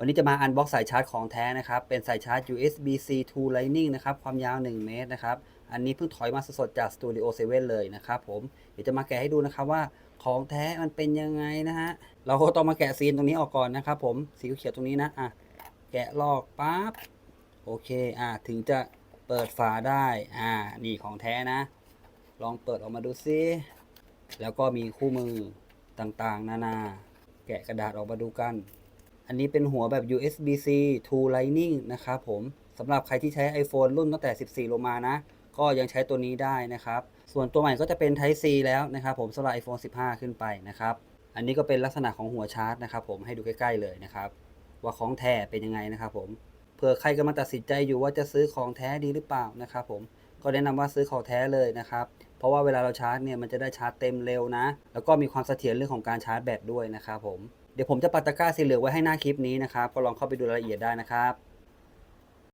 วันนี้จะมาอันบ็อกสายชาร์จของแท้นะครับ เป็นสายชาร์จ USB-C to Lightning นะครับ ความยาว 1 เมตรนะครับ อันนี้เพิ่งถอยมาสดๆจาก Studio 7 เลยนะครับผม เดี๋ยวจะมาแกะให้ดูนะครับว่าของแท้มันเป็นยังไงนะฮะ เราก็ต้องมาแกะซีนตรงนี้ออกก่อนนะครับผม สีเขียวตรงนี้นะ อะ แกะลอกปั๊บ โอเค อะ ถึงจะเปิดฝาได้ อ่า นี่ของแท้นะ ลองเปิดออกมาดูซิแล้วก็มีคู่มือต่างๆ นานา แกะกระดาษออกมาดูกัน อันนี้เป็นหัวแบบ USB-C to Lightning นะครับผมสำหรับใครที่ใช้ iPhone รุ่นตั้งแต่ 14 ลงมานะ ก็ยังใช้ตัวนี้ได้นะครับ ส่วนตัวใหม่ก็จะเป็น Type C แล้วนะครับผมสำหรับ iPhone 15 ขึ้นไปนะครับ อันนี้ก็เป็นลักษณะของหัวชาร์จนะครับผมให้ดูใกล้ๆเลยนะครับ ว่าของแท้เป็นยังไงนะครับผมเผื่อใครกำลังตัดสินใจอยู่ว่าจะซื้อของแท้ดีหรือเปล่านะครับผมก็แนะนำว่าซื้อของแท้เลยนะครับ เพราะว่าเวลาเราชาร์จเนี่ยมันจะได้ชาร์จเต็มเร็วนะ แล้วก็มีความเสถียรเรื่องของการชาร์จแบตด้วยนะครับผม ดี๋ยวผมจะปัดตะกร้าสีเหลืองไว้ให้หน้าคลิปนี้นะครับ ก็ลองเข้าไปดูรายละเอียดได้นะครับ